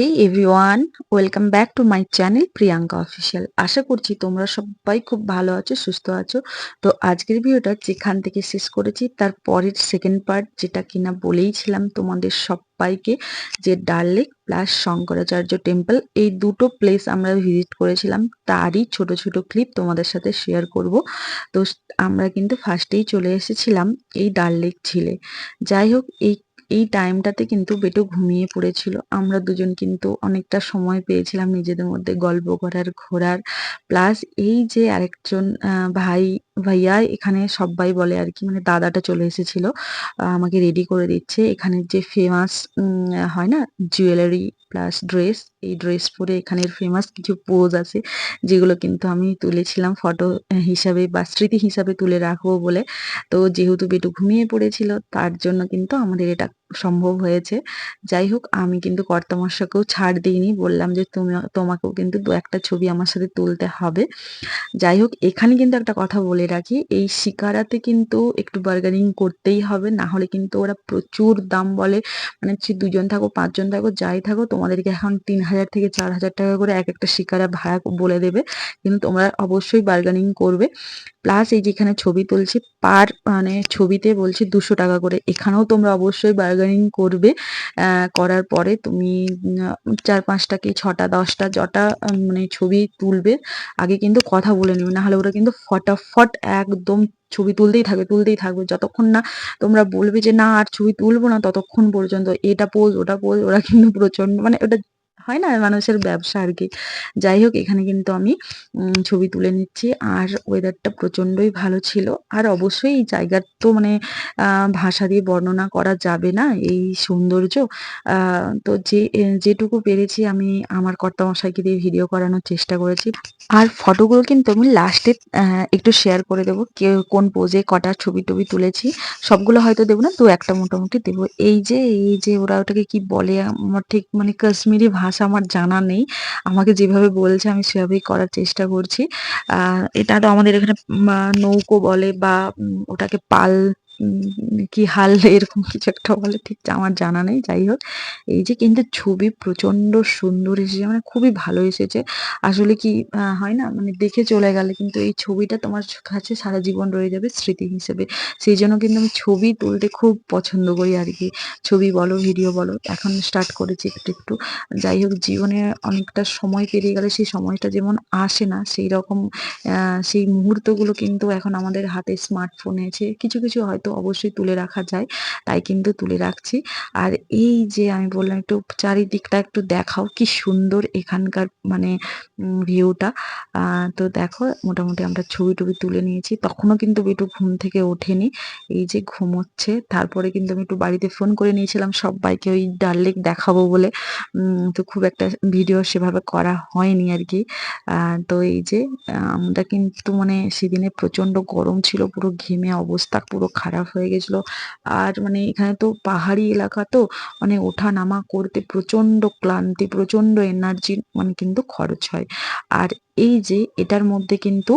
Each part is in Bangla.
Hey everyone welcome back to my channel Priyanka official আশা করছি তোমরা সবাই খুব ভালো আছো, সুস্থ আছো। তো আজকের ভিডিওটা যেখান থেকে শেষ করেছি, তার পরের সেকেন্ড পার্ট যেটা কিনা বলেইছিলাম তোমাদের সবাইকে, যে ডাল লেক প্লাস শঙ্করাচার্য টেম্পল এই দুটো প্লেস আমরা ভিজিট করেছিলাম। তারই ছোট ছোট ক্লিপ তোমাদের সাথে শেয়ার করব। তো আমরা কিন্তু ফার্স্টেই চলে এসেছিলাম এই ডাল লেক ঝিলে। যাই হোক, এই এই টাইমটাতে কিন্তু বেটু ঘুমিয়ে পড়েছিল। আমরা দুজন কিন্তু অনেকটা সময় পেয়েছিলাম নিজেদের মধ্যে গল্প করার, ঘোরার। প্লাস এই যে আরেকজন ভাই, ভাইয়া এখানে সবাই বলে আর কি মানে দাদাটা চলে এসেছিল আমাকে রেডি করে দিচ্ছে। এখানে যে ফেমাস হয় না জুয়েলারি প্লাস ড্রেস এই ড্রেস পরে এখানের ফেমাস কিছু পোজ আছে, যেগুলো কিন্তু আমি তুলেছিলাম ফটো হিসাবে বা স্মৃতি হিসাবে তুলে রাখব বলে। তো যেহেতু বেটু ঘুমিয়ে পড়েছিল, তার জন্য কিন্তু আমাদের এটা সম্ভব হয়েছে। যাই হোক, আমি কিন্তু কর্তামশাকেও ছাড় দিইনি। বললাম যে, তুমি, তোমাকেও কিন্তু দু একটা ছবি আমার সাথে তুলতে হবে। যাই হোক, এখানে কিন্তু একটা কথা বলে রাখি। এই শিকারাতে কিন্তু একটু বার্গেনিং করতেই হবে। না হলে কিন্তু ওরা প্রচুর দাম বলে মানে সে দুজন থাকো, পাঁচজন থাকো, যাই থাকো, তোমাদেরকে এখন তিন হাজার থেকে চার হাজার টাকা করে এক একটা শিকারা ভাড়া বলে দেবে। কিন্তু তোমরা অবশ্যই বার্গেনিং করবে। প্লাস এই যেখানে ছবি তুলছি পার মানে ছবিতে বলছি দুশো টাকা করে। এখানেও তোমরা অবশ্যই বার্গেনিং করবে করার পরে তুমি চার পাঁচটা কি ছটা, দশটা যটা মানে ছবি তুলবে, আগে কিন্তু কথা বলে নেবে। নাহলে ওরা কিন্তু ফটাফট একদম ছবি তুলতেই থাকবে তুলতেই থাকবে। যতক্ষণ না তোমরা বলবে যে, না, আর ছবি তুলবো না, ততক্ষণ পর্যন্ত এটা পোজ ওটা পোজ ওরা কিন্তু প্রচণ্ড মানে ওটা হয় না মানুষের ব্যবসা আর কি। যাই হোক, এখানে কিন্তু আমি ছবি তুলে নিচ্ছি। আর ওয়েদারটা প্রচন্ডই ভালো ছিল। আর অবশ্যই এই জায়গার তো মানে ভাষা দিয়ে বর্ণনা করা যাবে না এই সৌন্দর্য। তো যে যেটুকু পেরেছি আমি আমার কর্তামশাইকে দিয়ে ভিডিও করানোর চেষ্টা করেছি। আর ফটোগুলো কিন্তু আমি লাস্টে একটু শেয়ার করে দেবো। কোন পোজে কটা ছবি টবি তুলেছি, সবগুলো হয়তো দেবো না তো একটা মোটামুটি দেবো। এই যে এই যে ওরা ওটাকে কি বলে, আমার ঠিক মানে কাশ্মীরি ভাষা আমার জানা নেই। আমাকে যেভাবে বলছে আমি সেভাবেই করার চেষ্টা করছি। এটা তো আমাদের এখানে নৌকো বলে বা ওটাকে পাল কি হাল এরকম কিছু একটা বলে? ঠিক আমার জানা নেই, যাই হোক। এই যে কিন্তু ছবি প্রচণ্ড সুন্দর এসেছে মানে খুবই ভালো এসেছে। আসলে কি হয় না? মানে দেখে চলে গেলে কিন্তু এই ছবিটা তোমার কাছে সারা জীবন রয়ে যাবে স্মৃতি হিসেবে। সেই জন্য কিন্তু আমি ছবি তুলতে খুব পছন্দ করি আর কি। ছবি বলো, ভিডিও বলো, এখন স্টার্ট করেছি একটু একটু। যাই হোক, জীবনে অনেকটা সময় পেরিয়ে গেলে সেই সময়টা যেমন আসে না, সেই রকম সেই মুহূর্তগুলো কিন্তু এখন আমাদের হাতে স্মার্টফোন আছে। কিছু কিছু হয়তো অবশ্যই তুলে রাখা যায়, তাই কিন্তু তুলে রাখছি। আর এই যে আমি বললাম একটু চারিদিকটা একটু দেখাও কি সুন্দর এখানকার মানে ভিউটা তো দেখো মোটামুটি আমরা ছবি টবি তুলে নিয়েছি। তখনও কিন্তু একটু ঘুম থেকে ওঠেনি। এই যে ঘুমোচ্ছে, তারপরে কিন্তু আমি একটু বাড়িতে ফোন করে নিয়েছিলাম সবাইকে ওই ডাল লেক দেখাবো বলে। তো খুব একটা ভিডিও সেভাবে করা হয়নি আর কি। তো এই যে আমরা কিন্তু মানে সেদিনে প্রচণ্ড গরম ছিল, পুরো ঘেমে অবস্থা, পুরো খারাপ হয়ে গেছিল। আর মানে এখানে তো পাহাড়ি এলাকা তো মানে ওঠা নামা করতে প্রচণ্ড ক্লান্তি প্রচণ্ড এনার্জি মানে কিন্তু খরচ হয়। আর এই যে এটার মধ্যে কিন্তু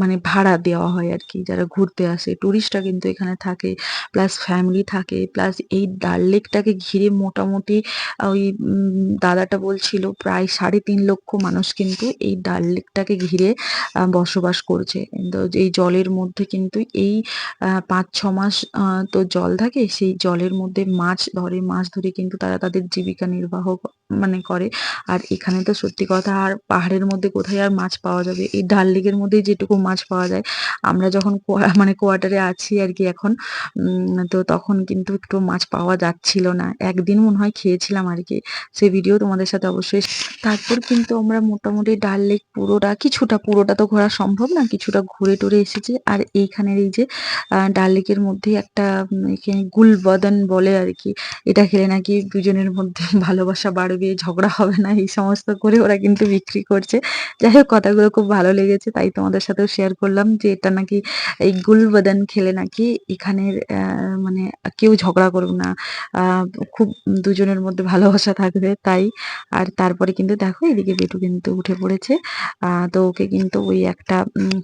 মানে ভাড়া দেওয়া হয় আর কি, যারা ঘুরতে আসে। টুরিস্টরা কিন্তু এখানে থাকে প্লাস ফ্যামিলি থাকে প্লাস এই ডাল লেকটাকে ঘিরে মোটামুটি ওই দাদাটা বলছিল, প্রায় সাড়ে তিন লক্ষ মানুষ কিন্তু এই ডাল লেকটাকে ঘিরে বসবাস করছে। এই জলের মধ্যে কিন্তু এই পাঁচ, ছ মাস তো জল থাকে, সেই জলের মধ্যে মাছ ধরে মাছ ধরে কিন্তু তারা তাদের জীবিকা নির্বাহ মানে করে। আর এখানে তো সত্যি কথা, আর পাহাড়ের মধ্যে কোথায় আর মাছ পাওয়া যাবে? এই ডাল লেকের মধ্যেই যেটুকু মাছ পাওয়া যায়। আমরা যখন মানে কোয়ার্টারে আছি আর কি এখন তো তখন কিন্তু একটু মাছ পাওয়া যাচ্ছিল না। একদিন মনে হয় খেয়েছিলাম আর কি। সে ভিডিও তোমাদের সাথে অবশ্যই তারপর কিন্তু আমরা মোটামুটি ডাল লেক পুরোটা, কিছুটা পুরোটা তো ঘোরা সম্ভব না, কিছুটা ঘুরে টুরে এসেছি। আর এইখানের এই যে ডাল লেকের মধ্যে একটা এখানে গুলবদন বলে আর কি। এটা খেলে নাকি দুজনের মধ্যে ভালোবাসা বাড়বে। ঝগড়া হবে না, এই সমস্ত করে ওরা কিন্তু বিক্রি করছে। যাই হোক, কথাগুলো খুব ভালো লেগেছে, তাই তোমাদের সাথেও শেয়ার করলাম যে এটা নাকি এই গুলবদন খেলে নাকি এখানের মানে কেউ ঝগড়া করবে না। খুব দুজনের মধ্যে ভালোবাসা থাকবে, তাই। আর তারপরে কিন্তু দেখো, এদিকে বেটু কিন্তু উঠে পড়েছে। তো ওকে কিন্তু ওই একটা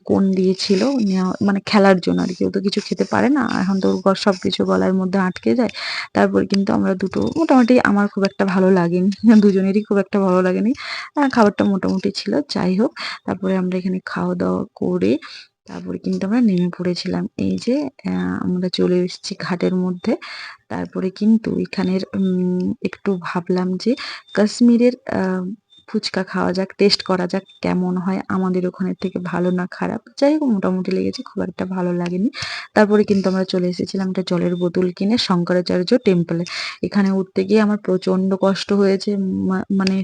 কোন দিয়েছিল মানে খেলার জন্য আর কি। ও তো কিছু খেতে পারে না, এখন তো ওর গ- সবকিছু গলার মধ্যে আটকে যায়। তারপর কিন্তু আমরা দুটো, মোটামুটি আমার খুব একটা ভালো লাগেনি। দুজনেরই খুব একটা ভালো লাগেনি। খাবারটা মোটামুটি ছিল, যাই হোক। তারপরে আমরা এখানে খাওয়া দাওয়া করে তারপরে কিন্তু আমরা নেমে পড়েছিলাম। এই যে আমরা চলে এসেছি ঘাটের মধ্যে। তারপরে কিন্তু এখানের একটু ভাবলাম যে কাশ্মীরের ফুচকা খাওয়া যাক টেস্ট করা যাক কেমন হয়। আমাদের ওখানের থেকে ভালো না খারাপ। যাই হোক, মোটামুটি লেগেছে, খুব একটা ভালো লাগেনি। তারপরে কিন্তু আমরা চলে এসেছিলাম একটা জলের বোতল কিনে শঙ্করাচার্য টেম্পলে এখানে উঠতে গিয়ে আমার প্রচণ্ড কষ্ট হয়েছে মানে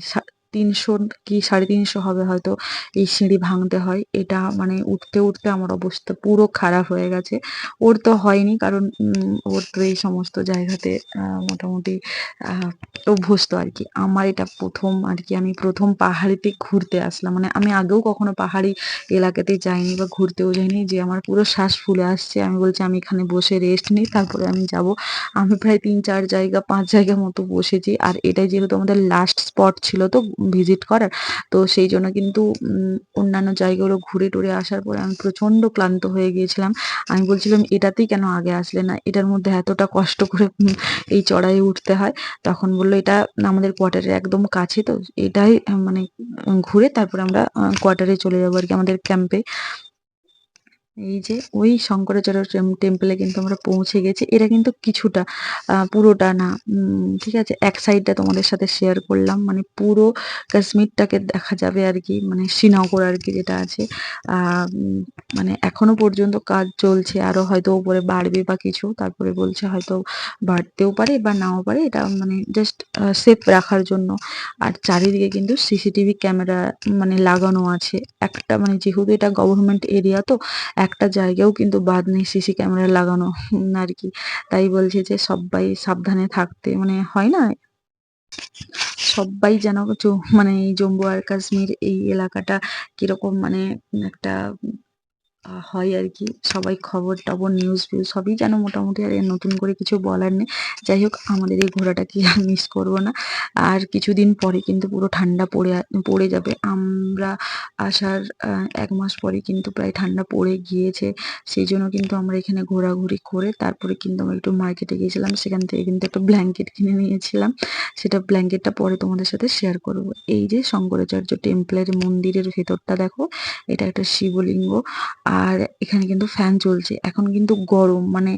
তিনশো কি সাড়ে তিনশো হবে হয়তো এই সিঁড়ি ভাঙতে হয়। এটা মানে উঠতে উঠতে আমার অবস্থা পুরো খারাপ হয়ে গেছে। ওর তো হয়নি কারণ ওর তো এই সমস্ত জায়গাতে মোটামুটি অভ্যস্ত আর কি। আমার এটা প্রথম আর কি, আমি প্রথম পাহাড়িতে ঘুরতে আসলাম। মানে আমি আগেও কখনো পাহাড়ি এলাকাতে যাইনি বা ঘুরতেও যাইনি, যে আমার পুরো শ্বাস ফুলে আসছে। আমি বলছি, আমি এখানে বসে রেস্ট নিই, তারপরে আমি যাব। আমি প্রায় তিন, চার জায়গা, পাঁচ জায়গা মতো বসেছি। আর এটাই যেহেতু আমাদের লাস্ট স্পট ছিল, তো ভিজিট করার। তো সেই জন্য কিন্তু অন্যান্য জায়গাগুলো ঘুরে টুরে আসার পরে আমি প্রচণ্ড ক্লান্ত হয়ে গিয়েছিলাম। আমি বলছিলাম, এটাতেই কেন আগে আসলে না? এটার মধ্যে এতটা কষ্ট করে এই চড়াই উঠতে হয়। তখন বলল, এটা আমাদের কোয়ার্টারের একদম কাছে তো, এটাই মানে ঘুরে তারপরে আমরা কোয়ার্টারে চলে যাব আর কি আমাদের ক্যাম্পে। এই যে ওই শঙ্করাচার্য টেম- টেম্পলে কিন্তু আমরা পৌঁছে গেছি। এটা কিন্তু কিছুটা পুরোটা না ঠিক আছে? এক সাইডটা তোমাদের সাথে শেয়ার করলাম। মানে পুরো কাশ্মীরটাকে দেখা যাবে আর কি মানে শ্রীনগর আর কি যেটা আছে। মানে এখনও পর্যন্ত কাজ চলছে। আরও হয়তো উপরে বাড়বে বা কিছু, তারপরে বলছে হয়তো বাড়তেও পারে বা নাও পারে। এটা মানে জাস্ট সেফ রাখার জন্য। আর চারিদিকে কিন্তু সিসিটিভি ক্যামেরা মানে লাগানো আছে। একটা মানে যেহেতু এটা গভর্নমেন্ট এরিয়া তো একটা জায়গাও কিন্তু বাদ নেই সিসি ক্যামেরা লাগানো আর কি। তাই বলছে যে সবাই সাবধানে থাকতে মানে হয় না? সবাই যেন মানে এই জম্মু আর কাশ্মীর এই এলাকাটা কীরকম মানে একটা হয় আর কি। সবাই খবর টবর নিউজ ফিউজ সবই যেন মোটামুটি আর নতুন করে কিছু বলার নেই। যাই হোক, আমাদের এই ঘোরাটাকে আর মিস করব না। আর কিছুদিন পরে কিন্তু পুরো ঠান্ডা পড়ে পড়ে যাবে। আমরা আসার এক মাস পরে কিন্তু প্রায় ঠান্ডা পড়ে গিয়েছে। সেই জন্য কিন্তু আমরা এখানে ঘোরাঘুরি করে তারপরে কিন্তু আমরা একটু মার্কেটে গিয়েছিলাম। সেখান থেকে কিন্তু একটা ব্ল্যাঙ্কেট কিনে নিয়েছিলাম। সেটা ব্ল্যাঙ্কেটটা পরে তোমাদের সাথে শেয়ার করব। এই যে শঙ্করাচার্য টেম্পলের মন্দিরের ভেতরটা দেখো, এটা একটা শিবলিঙ্গ। আর এখানে কিন্তু ফ্যান চলছে। এখন কিন্তু গরম মানে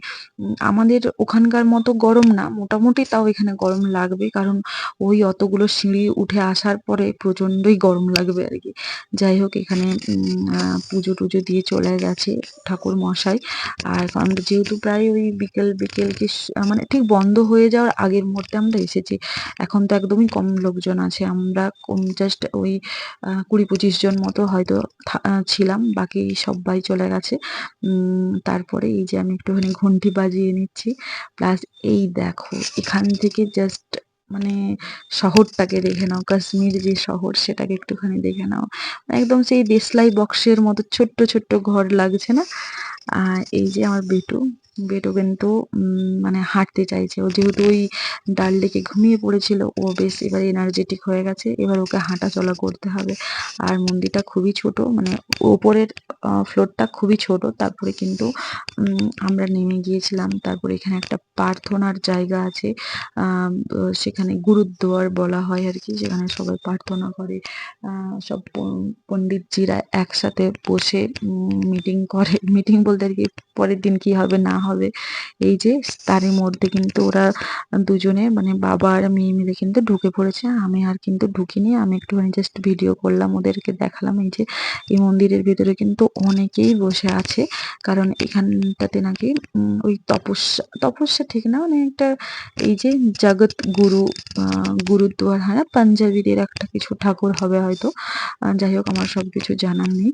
আমাদের ওখানকার মতো গরম না, মোটামুটি তাও এখানে গরম লাগবে, কারণ ওই অতগুলো সিঁড়ি উঠে আসার পরে প্রচন্ডই গরম লাগবে আর কি। যাই হোক, এখানে পুজো টুজো দিয়ে চলে গেছে ঠাকুর মশাই। আর আমরা যেহেতু প্রায় ওই বিকেল বিকেল কি মানে ঠিক বন্ধ হয়ে যাওয়ার আগের মুহূর্তে আমরা এসেছি, এখন তো একদমই কম লোকজন আছে। আমরা কম জাস্ট ওই কুড়ি পঁচিশ জন মতো হয়তো ছিলাম, বাকি সবাই চলে গেছে। তারপরে এই যে আমি একটুখানি ঘন্টি বাজিয়ে নিচ্ছি। প্লাস এই দেখো, এখান থেকে জাস্ট মানে শহরটাকে দেখে নাও, কাশ্মীর যে শহর, সেটাকে একটুখানি দেখে নাও। একদম সেই দেশলাই বক্সের মতো ছোট্ট ছোট্ট ঘর লাগছে না? আর এই যে আমার বেটু। বেটু কিন্তু মানে হাঁটতে চাইছে। ও যেহেতু ওই ডাল লেকে ঘুমিয়ে পড়েছিল, ও বেশ এবার এনার্জেটিক হয়ে গেছে। এবার ওকে হাঁটা চলা করতে হবে। আর মন্দিরটা খুবই ছোট মানে ওপরের ফ্লোরটা খুবই ছোট। তারপরে কিন্তু আমরা নেমে গিয়েছিলাম। তারপরে এখানে একটা প্রার্থনার জায়গা আছে। সেখানে গুরুদ্বার বলা হয় আর কি, যেখানে সবাই প্রার্থনা করে। সব পণ্ডিতজিরা একসাথে বসে মিটিং করে। মিটিং বলতে আর কি, পরের দিন কি হবে না হবে। এই যে তারই মধ্যে কিন্তু ওরা দুজনে মানে বাবা আর মেয়ে মিলে কিন্তু ঢুকে পড়েছে। আমি আর কিন্তু ঢুকিনি আমি একটুখানি জাস্ট ভিডিও করলাম ওদেরকে দেখালাম। এই যে এই মন্দিরের ভিতরে কিন্তু অনেকেই বসে আছে কারণ এখানটাতে নাকি ওই তপস্যা তপস্যা ঠিক না মানে একটা এই যে জগৎ গুরু গুরুদ্বার হ্যাঁ পাঞ্জাবিদের একটা কিছু ঠাকুর হবে হয়তো। যাই হোক আমার সবকিছু জানার নেই।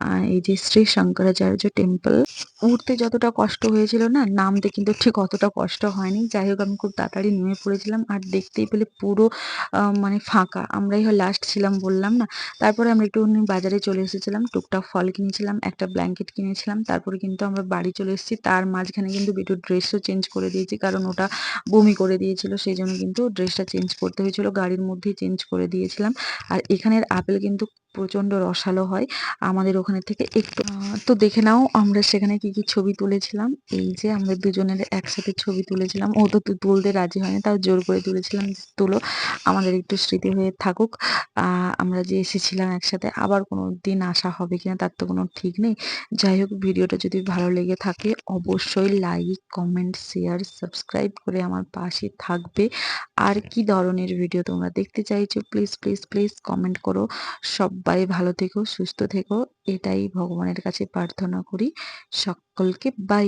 আহ, এই যে শ্রী শঙ্করাচার্য টেম্পল উঠতে যতটা কষ্ট হয়েছে হয়েছিল না, নামতে কিন্তু ঠিক অতটা কষ্ট হয়নি। যাই হোক, আমি খুব তাড়াতাড়ি নেমে পড়েছিলাম আর দেখতেই পেলে পুরো মানে ফাঁকা। আমরাই হয় লাস্ট ছিলাম বললাম না। তারপরে আমরা একটুখানি বাজারে চলে এসেছিলাম, টুকটাক ফল কিনেছিলাম, একটা ব্ল্যাঙ্কেট কিনেছিলাম। তারপরে কিন্তু আমরা বাড়ি চলে এসেছি। তার মাঝখানে কিন্তু বিটুর ড্রেসও চেঞ্জ করে দিয়েছি, কারণ ওটা বমি করে দিয়েছিল, সেই জন্য কিন্তু ড্রেসটা চেঞ্জ করতে হয়েছিল। গাড়ির মধ্যেই চেঞ্জ করে দিয়েছিলাম। আর এখানের আপেল কিন্তু প্রচণ্ড রসালো হয় আমাদের ওখানে থেকে একটু। তো দেখে নাও আমরা সেখানে কি কি ছবি তুলেছিলাম। এই যে আমরা দুজনের একসাথে ছবি তুলেছিলাম। ও তো তুলতে রাজি হয়নি, তাও জোর করে তুলেছিলাম তুলো, আমাদের একটু স্মৃতি হয়ে থাকুক। আমরা যে এসেছিলাম একসাথে, আবার কোনো দিন আসা হবে কিনা তার তো কোনো ঠিক নেই। যাই হোক, ভিডিওটা যদি ভালো লেগে থাকে, অবশ্যই লাইক কমেন্ট শেয়ার সাবস্ক্রাইব করে আমার পাশে থাকবে। আর কি ধরনের ভিডিও তোমরা দেখতে চাইছো প্লিজ প্লিজ প্লিজ কমেন্ট করো। সবাই ভালো থেকো সুস্থ থেকো। এটাই ভগবানের কাছে প্রার্থনা করি। সকলকে বাই